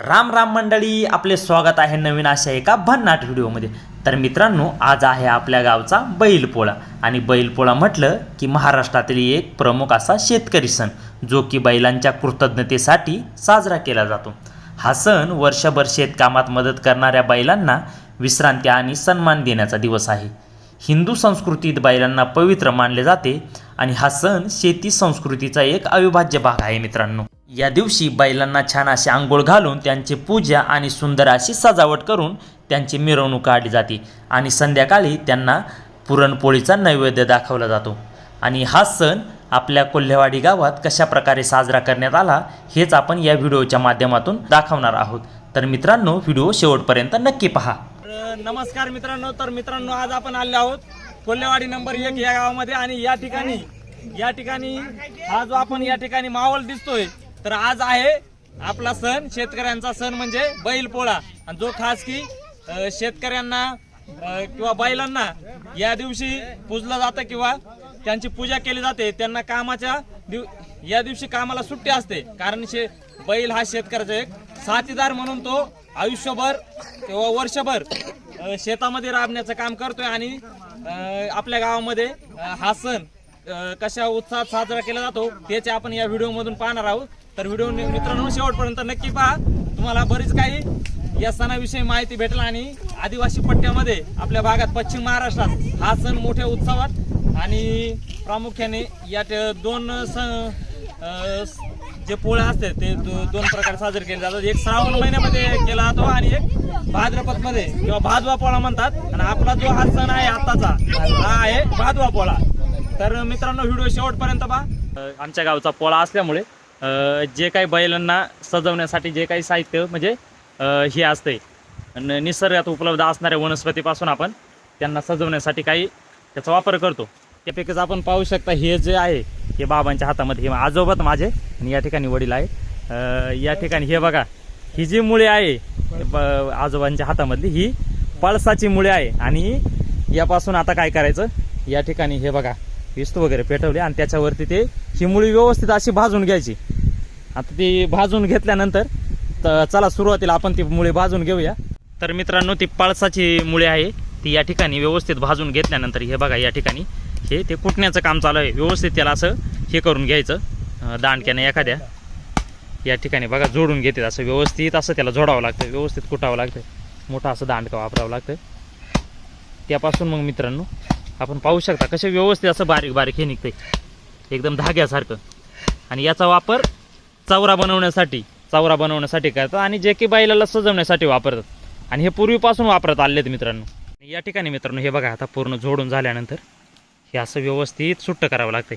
राम राम मंडळी आपले स्वागत आहे नवीन अशा एका भन्नाट व्हिडिओमध्ये. तर मित्रांनो आज आहे आपल्या गावचा बैलपोळा. आणि बैलपोळा म्हटलं की महाराष्ट्रातील एक प्रमुख असा शेतकरी सण जो की बैलांच्या कृतज्ञतेसाठी साजरा केला जातो. हा सण वर्षभर शेतकामात मदत करणाऱ्या बैलांना विश्रांती आणि सन्मान देण्याचा दिवस आहे. हिंदू संस्कृतीत बैलांना पवित्र मानले जाते. आणि हा सण शेती संस्कृतीचा एक अविभाज्य भाग आहे मित्रांनो. या दिवशी बैलांना छान अशी आंघोळ घालून त्यांची पूजा आणि सुंदर अशी सजावट करून त्यांची मिरवणूक काढली जाते. आणि संध्याकाळी त्यांना पुरणपोळीचा नैवेद्य दाखवला जातो. आणि हा सण आपल्या कोल्हेवाडी गावात कशा प्रकारे साजरा करण्यात आला हेच आपण या व्हिडिओच्या माध्यमातून दाखवणार आहोत. तर मित्रांनो व्हिडिओ शेवटपर्यंत नक्की पहा. नमस्कार मित्रांनो. तर मित्रांनो आज आपण आले आहोत कोल्हेवाडी नंबर एक या गावामध्ये. आणि या ठिकाणी या ठिकाणी हा जो आपण या ठिकाणी माहोल दिसतोय तर आज आहे आपला सण शेतकऱ्यांचा सण म्हणजे बैलपोळा. आणि जो खास की शेतकऱ्यांना किंवा बैलांना या दिवशी पूजलं जातं किंवा त्यांची पूजा केली जाते त्यांना कामाच्या दिव या दिवशी कामाला सुट्टी असते. कारण शे बैल हा शेतकऱ्याचा एक साथीदार म्हणून तो आयुष्यभर किंवा वर्षभर शेतामध्ये राबण्याचं काम करतोय आणि आपल्या गावामध्ये हा सण कशा उत्साहात साजरा केला जातो त्याचे आपण या व्हिडिओमधून पाहणार आहोत. तर व्हिडिओ मित्रांनो शेवटपर्यंत नक्की पहा. तुम्हाला बरीच काही या सणाविषयी माहिती भेटेल आणि आदिवासी पट्ट्यामध्ये आपल्या भागात पश्चिम महाराष्ट्रात हा सण मोठ्या उत्सवात आणि प्रामुख्याने यात दोन सण जे पोळ्या असते ते दो- दोन प्रकारे साजरे केले जातात. एक श्रावण महिन्यामध्ये केला जातो आणि एक भाद्रपदमध्ये किंवा भादवा पोळा म्हणतात. आणि आपला जो हा सण आहे आताचा हा आहे भादवा पोळा. तर मित्रांनो व्हिडिओ शेवटपर्यंत पहा. आमच्या गावचा पोळा असल्यामुळे जे काही बैलांना सजवण्यासाठी जे काही साहित्य म्हणजे हे असते आणि निसर्गात उपलब्ध असणाऱ्या वनस्पतीपासून आपण त्यांना सजवण्यासाठी काही त्याचा वापर करतो. त्यापैकीच आपण पाहू शकता हे जे आहे हे बाबांच्या हातामध्ये हे आजोबात माझे आणि या ठिकाणी वडील आहे. या ठिकाणी हे बघा ही जी मुळे आहे ब- आजोबांच्या हातामधली ही पळसाची मुळे आहे. आणि यापासून आता काय करायचं? या ठिकाणी हे बघा विस्तू वगैरे पेटवले आणि त्याच्यावरती ते ही मुळी व्यवस्थित अशी भाजून घ्यायची. आता ती भाजून घेतल्यानंतर तर चला सुरुवातीला आपण ती मुळे भाजून घेऊया. तर मित्रांनो ती पाळसाची मुळे आहे. ती या ठिकाणी व्यवस्थित भाजून घेतल्यानंतर हे बघा या ठिकाणी. हे ते कुटण्याचं काम चालू आहे. व्यवस्थित त्याला असं हे करून घ्यायचं. दांडक्याने एखाद्या या ठिकाणी बघा जोडून घेते असं व्यवस्थित असं त्याला जोडावं लागतं. व्यवस्थित कुटावं लागतं. मोठं असं दांडकं वापरावं लागतं. त्यापासून मग मित्रांनो आपण पाहू शकता कसे व्यवस्थित असं बारीक बारीक हे निघतंय. एकदम धाग्यासारखं. आणि याचा वापर चौरा बनवण्यासाठी चौरा बनवण्यासाठी करतात आणि जे की बैलाला सजवण्यासाठी वापरतात. आणि हे पूर्वीपासून वापरत आले आहेत मित्रांनो. या ठिकाणी मित्रांनो हे बघा आता पूर्ण जोडून झाल्यानंतर हे असं व्यवस्थित सुट्ट करावं लागतंय.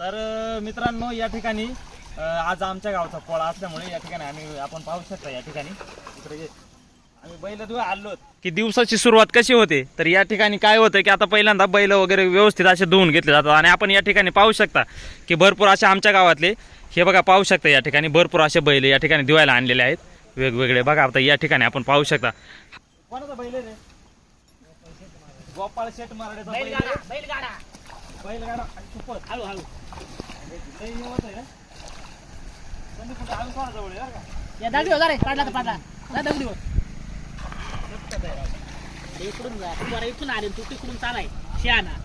तर मित्रांनो या ठिकाणी आज आमच्या गावचा पोळा असल्यामुळे या ठिकाणी आम्ही आपण पाहू शकता या ठिकाणी. की दिवसाची सुरुवात कशी होते? तर या ठिकाणी काय होतं की आता पहिल्यांदा बैल वगैरे व्यवस्थित असे धुवून घेतले जातात आणि आपण या ठिकाणी पाहू शकता की भरपूर असे आमच्या गावातले हे बघा पाहू शकता या ठिकाणी भरपूर असे बैल या ठिकाणी धुवायला आणलेले आहेत. वेगवेगळे बघा आता या ठिकाणी आपण पाहू शकता. कोणाचा बैल रे? गोपाळ शेट मराठेचा जायचं तुम्ही बरं इकडून जा. तू बरं इथून आले तू तिकडून चालाय. शहाणा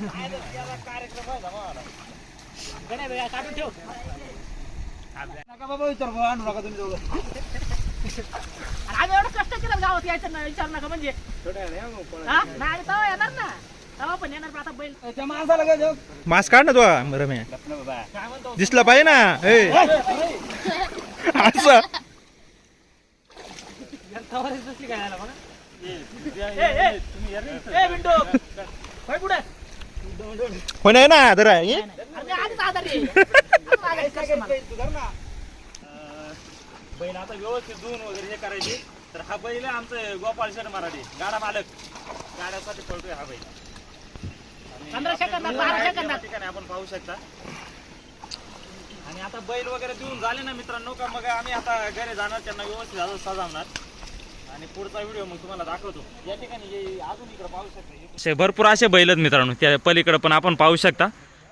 ना कार्यक्रम काढून ठेव. नका बाबा विचार. आणू नका तुम्ही दोघं. आणि आम्ही एवढं कष्ट केलं गावात यायचं ना विचार नका म्हणजे. हा नाही तेव्हा येणार ना तेव्हा पण येणार पण आता बैल त्या माणसाला काय देऊ? मास्क काढ ना तू रम्या काय म्हणतो? दिसला पाहिजे ना ए असं काय बघा. ए, ए. ए होय पुढे नाही ना जरा? अरे मी आधीच आजारी आहे. आजारी. बैल आता व्यवस्थित धुवून वगैरे हे करायचे. तर हा बैल आहे आमचं गोपाळ शेठ मराठी. गाडा मालक. गाड्यासाठी पळतोय हा बैल. आणि पंधरा आपल्या सेकंदात, दूर बारा आहे, सेकंदात. त्या ठिकाणी आपण पाहू शकता. आणि आता बैल वगैरे देऊन झाले ना मित्रांनो का मग आम्ही आता घरी जाणार त्यांना व्यवस्थित असं सजावणार. आणि पुढचा व्हिडिओ मग तुम्हाला दाखवतो. या ठिकाणी हे अजून इकडे पाहू शकता. भरपूर असे बैल आहेत मित्रांनो त्या पलीकडे पण आपण पाहू शकता.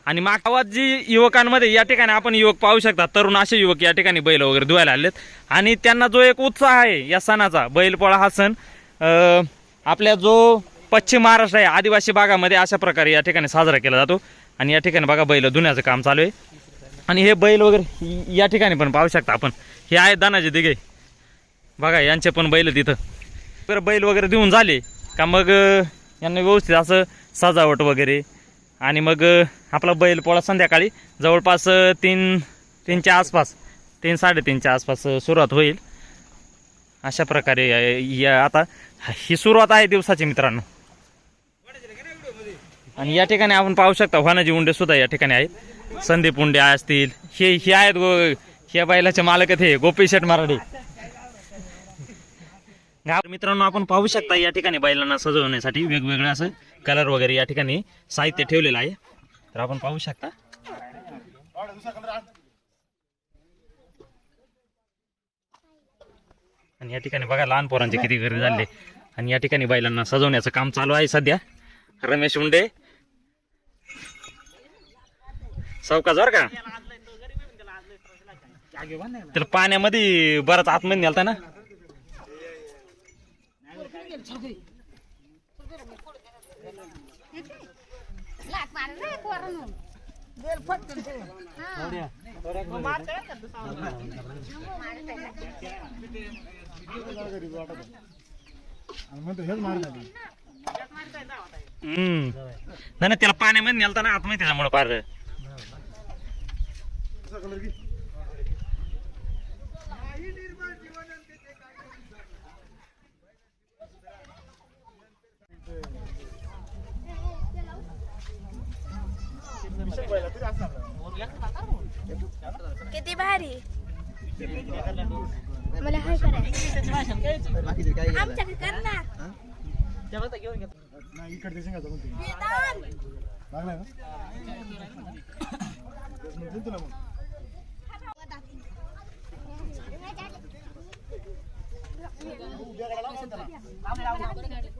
आणि मागावात जी युवकांमध्ये या ठिकाणी आपण युवक पाहू शकता तरुण असे युवक या ठिकाणी बैल वगैरे धुवायला आलेत. आणि त्यांना जो एक उत्साह आहे या सणाचा बैलपोळा हा सण आपल्या जो पश्चिम महाराष्ट्र आहे आदिवासी भागामध्ये अशा प्रकारे या ठिकाणी साजरा केला जातो. आणि या ठिकाणी बघा बैल धुण्याचं काम चालू आहे. आणि हे बैल वगैरे या ठिकाणी पण पाहू शकता आपण. हे आहेत दानाजी दिघे. बघा यांचे पण बैल तिथं. तर बैल वगैरे देऊन झाले का मग यांना व्यवस्थित असं सजावट वगैरे आणि मग आपला बैल पोळा संध्याकाळी जवळपास तीन तीनच्या आसपास तीन साडेतीनच्या आसपास सुरुवात होईल. अशा प्रकारे या आता ही सुरुवात आहे दिवसाची मित्रांनो. आणि या ठिकाणी आपण पाहू शकता वानाजी उंडे सुद्धा या ठिकाणी आहेत. संदीप उंडे असतील हे हे आहेत गो ह्या बैलाचे मालक आहेत हे गोपी शेठ मराठी. मित्रांनो आपण पाहू शकता या ठिकाणी बैलांना सजवण्यासाठी वेगवेगळं असं कलर वगैरे या ठिकाणी साहित्य ठेवलेलं आहे. तर आपण पाहू शकता. आणि या ठिकाणी बघा लहान पोरांचे किती गर्दी झाले. आणि या ठिकाणी बैलांना सजवण्याचं काम चालू आहे सध्या. रमेश उंडे चौका जर का? तर पाण्यामध्ये बराच आतमध्ये नेलता ना? नाही ना त्याला पाण्यामध्ये नेलता ना आतमध्ये त्याच्यामुळे पार किती भारी मला हाय करायचं आमच्याकडे कर ना वेतन. कोणता बावडे.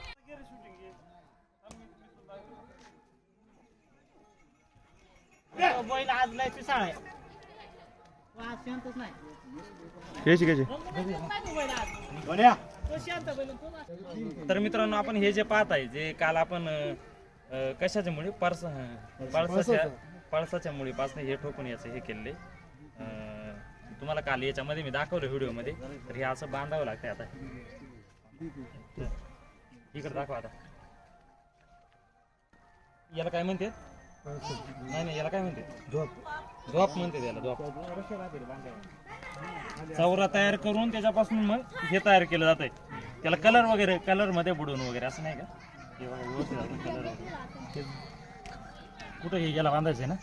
बैल आज लय पिसाळ आहे. वाज शांतच नाही. कशी कशी तो शांत बैल तो वाज- तर मित्रांनो आपण हे जे पाहत आहे जे काल आपण अं, अं, कशाच्या मुळे? पळसा पळसाच्या पळसाच्या मुळीपासून हे ठोकून याचं हे केलेले. तुम्हाला काल याच्यामध्ये मी दाखवलं व्हिडिओमध्ये तर हे असं बांधावं लागतंय आता. इकडे दाखवा आता. याला काय म्हणते नाही नाही याला काय म्हणते? झोप झोप म्हणते त्याला झोप चौरा तयार करून त्याच्यापासून मग हे तयार केलं जात आहे त्याला कलर वगैरे कलरमध्ये बुडवून वगैरे असं नाही का? हे बघा, व्यवस्थित आहे कलर वगैरे कुठं हे याला बांधायचं आहे ना.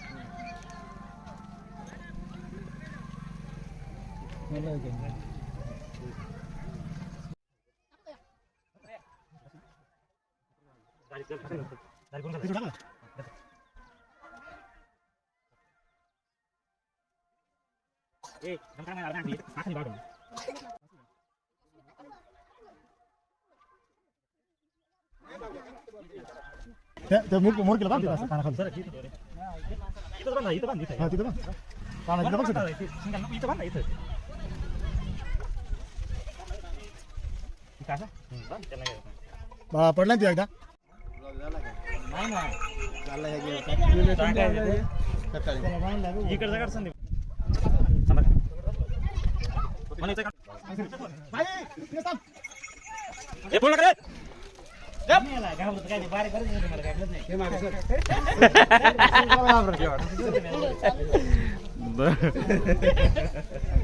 असं कानाखाली इथं बांधा इथं बांध इथं हा तिथं बांध कानाखाली बांधा, इथं. बांधा इथं असं? पडला तू एकदा नाही. नाही ना. इकडचं काढ संदीप चला. मला इथं काढ. हे बोल रे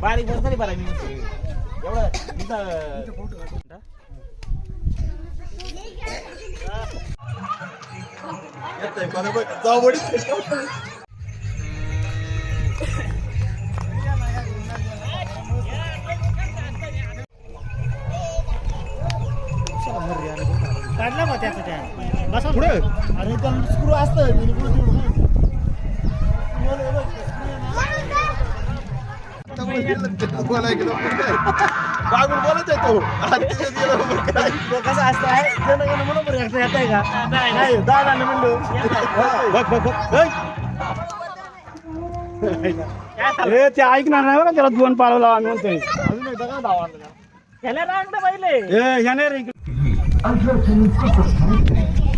बारीक बारीक आहे, मी एवढं काढला मग त्याचं त्या. बसा. पुढे. अरे त्याला स्क्रू असतं. बोलत आहे तो कसा असतं जनगण येत आहे का? नाही दादा म्हणलो बघ बघ बघ. अरे ते ऐकणार नाही बघा त्याला दोन पाळव लावा आम्ही म्हणतोय. अजून एकदा धावा का? त्याला रांगलं पहिले. ए, ह्याने रे addressing superstructure.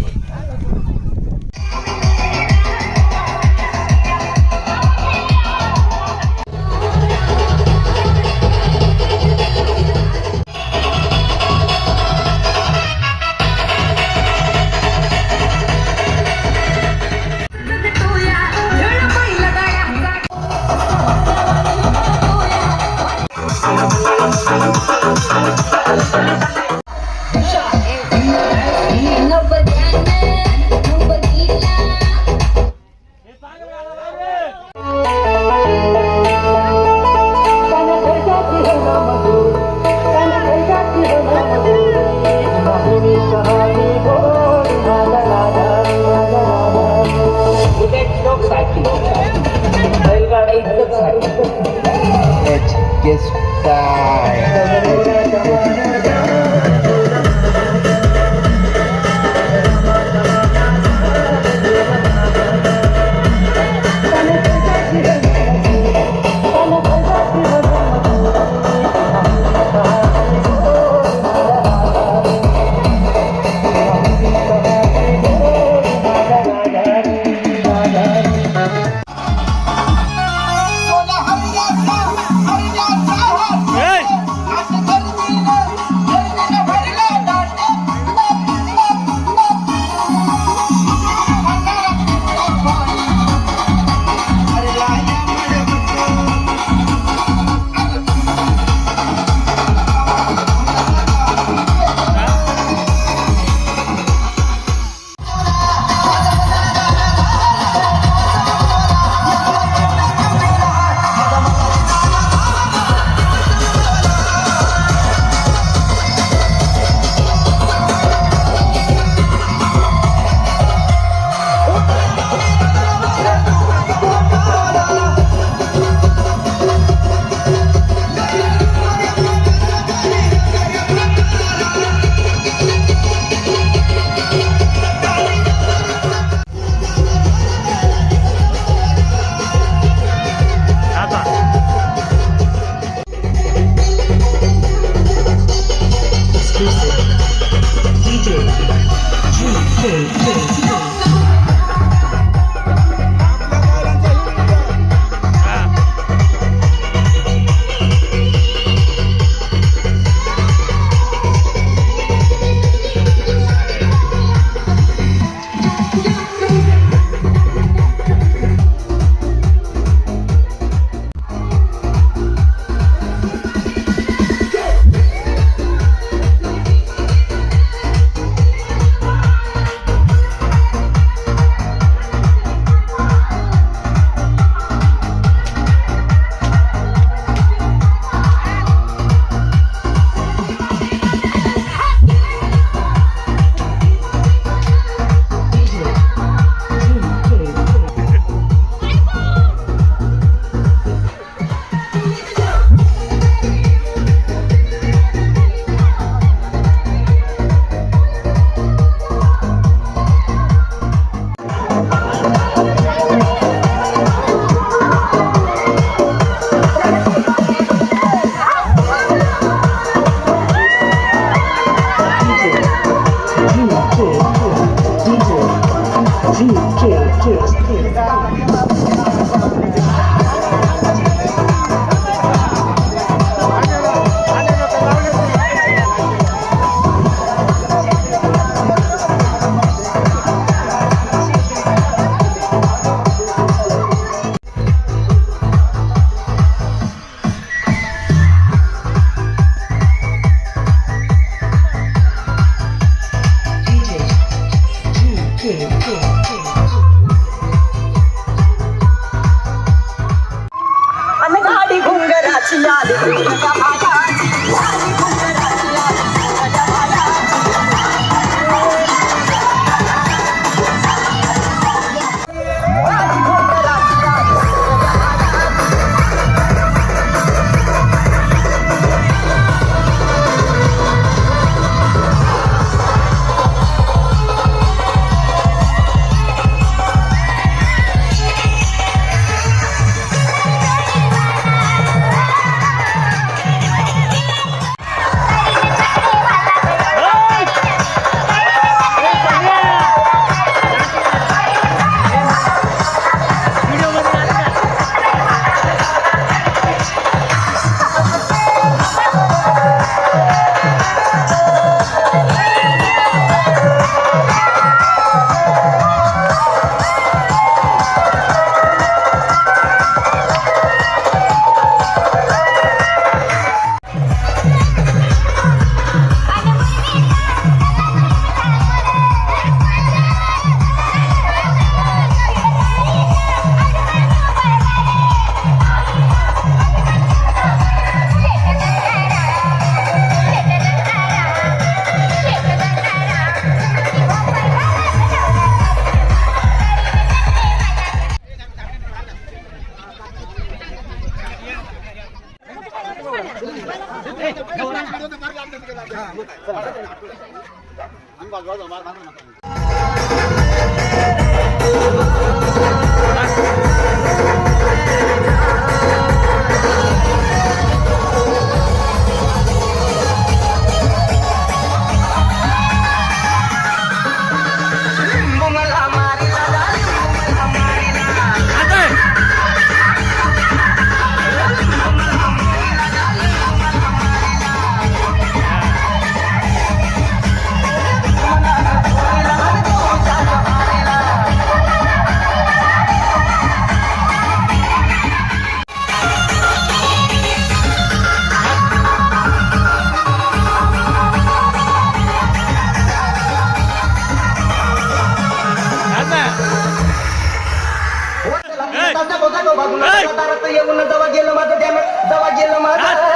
इकडे. येऊन जवा गेलं माझं ध्यान जवा गेलं माझं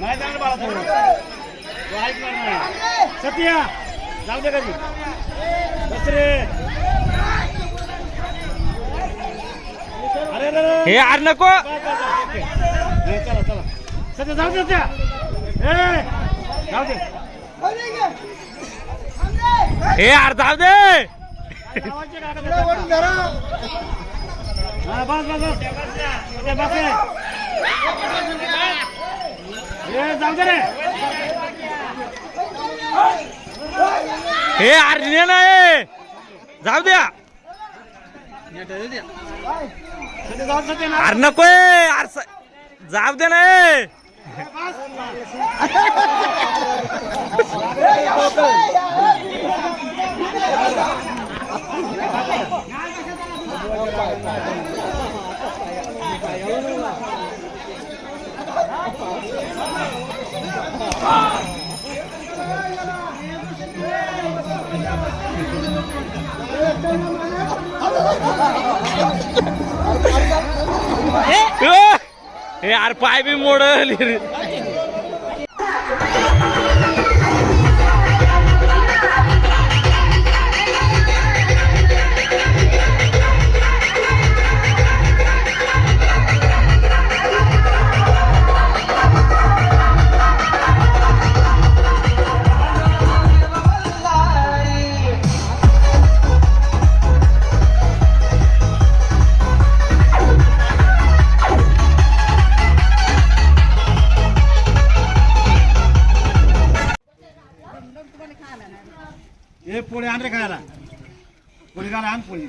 नाही जाणार बाळा तो ऐकणार नाही सत्या जाऊ दे कधी बस रे अरे हे आर नको. नाही, चला चला। सत्या जाऊ दे सत्या ए जाऊ दे। हे आर जाऊ दे? हा, बस बस बस। बस हे आर ने नाही. जाऊ द्या. आर नको आर जाऊ दे ना ए. ए, हे यार पाय बी रे.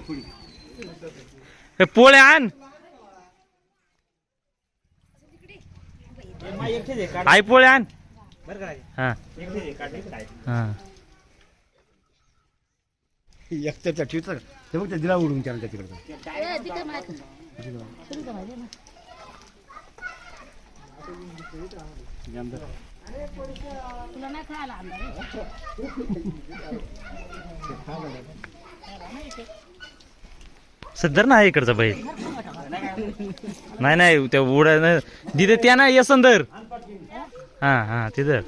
हे पोळे आण. आई पोळे आण. हा. हा. एकट्याच्या ठेवतं ते बघ त्या दिला उडून त्याला तिकडचं तुला नाही सध्या ना इकडचा बैल नाही नाही त्या उड्या दिदे त्या ना यसंदर हा हा तिथं.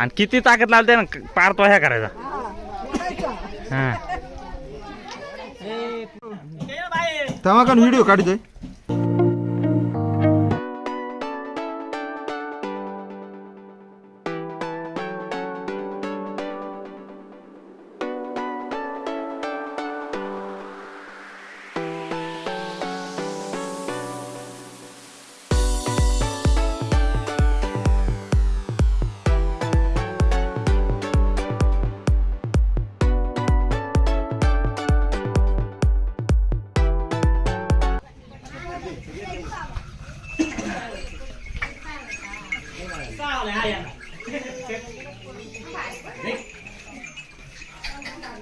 आणि किती ताकद लावते ना पार तो ह्या करायचा. हा. तेव्हा का व्हिडिओ काढतोय?